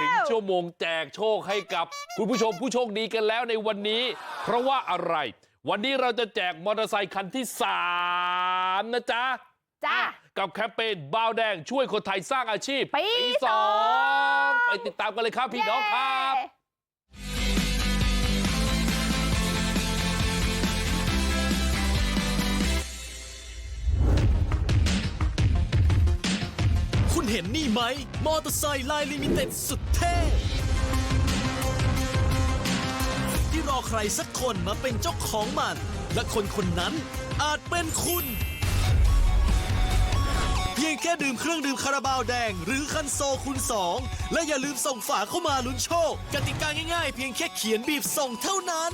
ถึงชั่วโมงแจกโชคให้กับคุณผู้ชมผู้โชคดีกันแล้วในวันนี้เพราะว่าอะไรวันนี้เราจะแจกมอเตอร์ไซคันที่3นะจ๊ะจ้ากับแคมเปญบาวแดงช่วยคนไทยสร้างอาชีพปีสสอองงไปติดตามกันเลยครับพี่น้องครับ ไหม มอเตอร์ไซค์ลายลิมิเต็ดสุดเท่ที่รอใครสักคนมาเป็นเจ้าของมัน และคนคนนั้นอาจเป็นคุณ เพียงแค่ดื่มเครื่องดื่มคาราบาวแดง หรือคันโซคูณ2และอย่าลืมส่งฝาเข้ามาลุ้นโชค กติกาง่ายๆ เพียงแค่เขียนบีบส่งเท่านั้น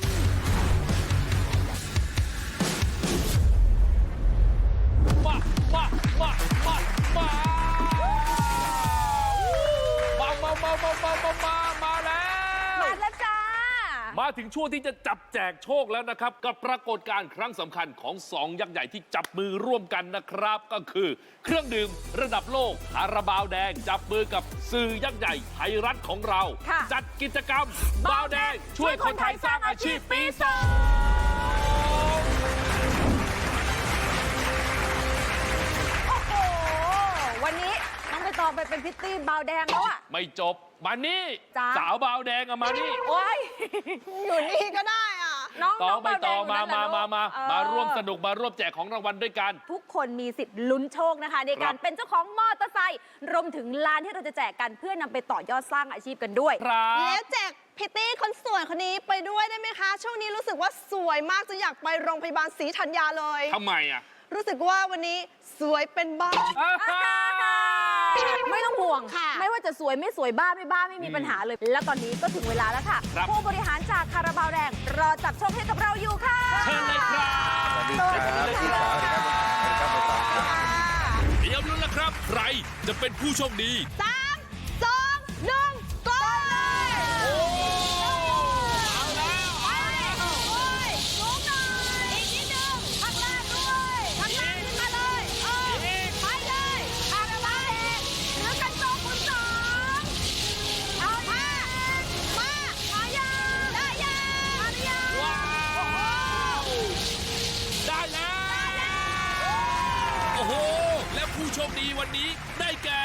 มาถึงช่วงที่จะจับแจกโชคแล้วนะครับกับปรากฏการณ์ครั้งสำคัญของสองยักษ์ใหญ่ที่จับมือร่วมกันนะครับ ก็คือเครื่องดื่มระดับโลกคาราบาวแดง จับมือกับสื่อยักษ์ใหญ่ไทยรัฐของเราค่ะจัดกิจกรรมบาวแดง ช่วยคนไทยสร้างอาชีพปีสอง เป็นพิตตี้บาวแดงแล้วอะไม่จบ มานี่จ๊ะ สาวบาวแดงอะมานี่โอ้ย อยู่นี่ก็ได้อะ น้องตอน้องงไปบาวแดต่องมาคนมานั้นมาน่ะมาเออมาร่วมสนุกมาร่วมแจกของรางวัลด้วยกัน ทุกคนมีสิทธิ์ลุ้นโชคนะคะ ในการครับเป็นเจ้าของมอเตอร์ไซค์รวมถึงร้านที่เราจะแจกกันเพื่อนำไปต่อยอดสร้างอาชีพกันด้วย ครับแล้วแจกพิตตี้คนสวยคนนี้ไปด้วยได้ไหมคะ ช่วงนี้รู้สึกว่าสวยมากจะอยากไปโรงพยาบาลศรีธัญญาเลย ทำไมอะรู้สึกว่าวันนี้สวยเป็นบ้าอ่าฮ่า ไม่ต้องห่วง ค่ะไม่ว่าจะสวยไม่สวยบ้าไม่บ้าไม่มีปัญหาเลย แล้วตอนนี้ก็ถึงเวลาแล้วค่ะ ครับ ผู้บริหารจากคาราบาวแดงรอจับโชคให้กับเราอยู่ค่ะ เชิญเลยครับ สวัสดีครับเตรียมลุ้นแล้วครับ ใครจะเป็นผู้โชคดี สา โชคดีวันนี้ได้แก่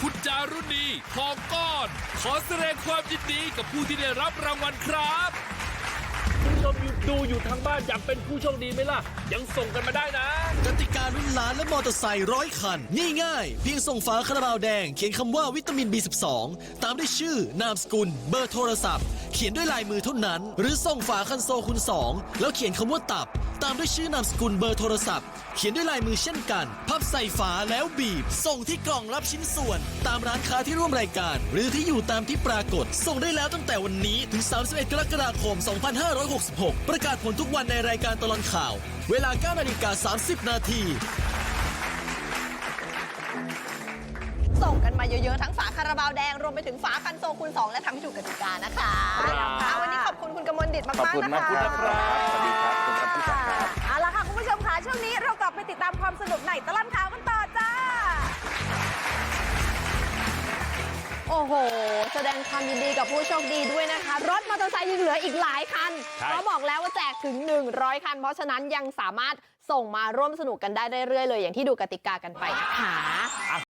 คุณจารุณีทองก้อน ขอแสดงความยินดีกับผู้ที่ได้รับรางวัลครับคุณผู้ชมอยู่ดูอยู่ทางบ้านอยากเป็นผู้โชคดีไหมล่ะ ยังส่งกันมาได้นะ กติกาลุ้นล้านและมอเตอร์ไซค์ร้อยคันง่ายๆเพียงส่งฝาคาราบาวแดง เขียนคำว่าวิตามิน B12 ตามด้วยชื่อนามสกุล เบอร์โทรศัพท์ เขียนด้วยลายมือเท่านั้น หรือส่งฝาคันโซคูณ2 แล้วเขียนคำว่าตับ ตามด้วยชื่อนามสกุลเบอร์โทรศัพท์ เขียนด้วยลายมือเช่นกัน พับใส่ฝาแล้วบีบ ส่งที่กล่องรับชิ้นส่วน ตามร้านค้าที่ร่วมรายการ หรือที่อยู่ตามที่ปรากฏ ส่งได้แล้วตั้งแต่วันนี้ถึง 31 กรกฎาคม 2566 ประกาศผลทุกวันในรายการตลอดข่าว เวลา9นาฬิกา30 นาที มาเยอะๆ ทั้งฝาคาราบาวแดง รวมไปถึงฝาคันโซคูณ2และทำให้ถูกกติกานะคะครับค่ะวันนี้ขอบคุณคุณกมลดิตมากขอบคุณๆมานะกคะครับสวัสดีครับคุณครับพี่ศักดิ์ครับ เอาละค่ะ คุณผู้ชมค่ะช่วงนี้เรากลับไปติดตามความสนุกในตลอดข่าวกันต่อจ้า โอ้โห แสดงความยินดีกับผู้โชคดีด้วยนะคะ รถมอเตอร์ไซค์ยังเหลืออีกหลายคันใช่ เพราะบอกแล้วว่าแจกถึง 100 คัน เพราะฉะนั้นยังสามารถส่งมาร่วมสนุกกันได้เรื่อยๆเลย อย่างที่ดูกติกากันไปนะคะ